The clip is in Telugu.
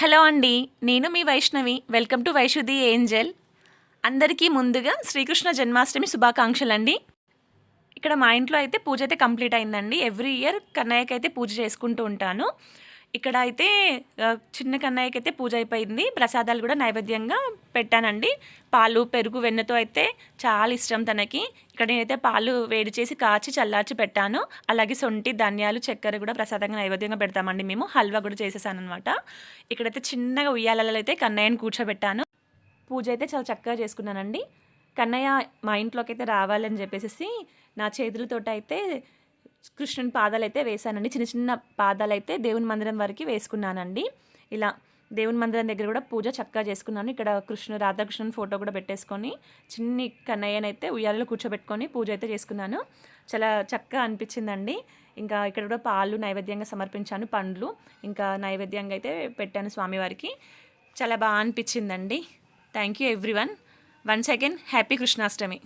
హలో అండి నేను మీ వైష్ణవి. వెల్కమ్ టు వైషుది ఏంజల్. అందరికీ ముందుగా శ్రీకృష్ణ జన్మాష్టమి శుభాకాంక్షలు అండి ఇక్కడ మా ఇంట్లో అయితే పూజ అయితే కంప్లీట్ అయిందండి. ఎవ్రీ ఇయర్ కన్నయ్యకి అయితే పూజ చేసుకుంటూ ఉంటాను. ఇక్కడ అయితే చిన్న కన్నయ్యకి అయితే పూజ అయిపోయింది. ప్రసాదాలు కూడా నైవేద్యంగా పెట్టానండి. పాలు పెరుగు వెన్నతో అయితే చాలా ఇష్టం తనకి. ఇక్కడ నేనైతే పాలు వేడి చేసి కాచి చల్లార్చి పెట్టాను. అలాగే సొంటి ధనియాలు చక్కెర కూడా ప్రసాదంగా నైవేద్యంగా పెడతామండి మేము. హల్వా కూడా చేసేసాను అనమాట ఇక్కడైతే చిన్నగా ఉయ్యాలలో అయితే కన్నయ్యని కూర్చోబెట్టాను. పూజ అయితే చాలా చక్కగా చేసుకున్నానండి. కన్నయ్య మా ఇంట్లోకి అయితే రావాలని చెప్పేసి నా చేతులతోటి అయితే కృష్ణుని పాదాలు అయితే వేశానండి. చిన్న చిన్న పాదాలు అయితే దేవుని మందిరం వరకు వేసుకున్నానండి. ఇలా దేవుని మందిరం దగ్గర కూడా పూజ చక్కగా చేసుకున్నాను. ఇక్కడ కృష్ణుడు రాధాకృష్ణుని ఫోటో కూడా పెట్టేసుకొని చిన్ని కన్నయ్యనైతే ఉయ్యాలలో కూర్చోబెట్టుకొని పూజ అయితే చేసుకున్నాను. చాలా చక్కగా అనిపించిందండి. ఇంకా ఇక్కడ కూడా పాలు నైవేద్యంగా సమర్పించాను పండ్లు. ఇంకా నైవేద్యంగా అయితే పెట్టాను స్వామివారికి. చాలా బాగా అనిపించిందండి. Thank you everyone once again happy Krishnashtami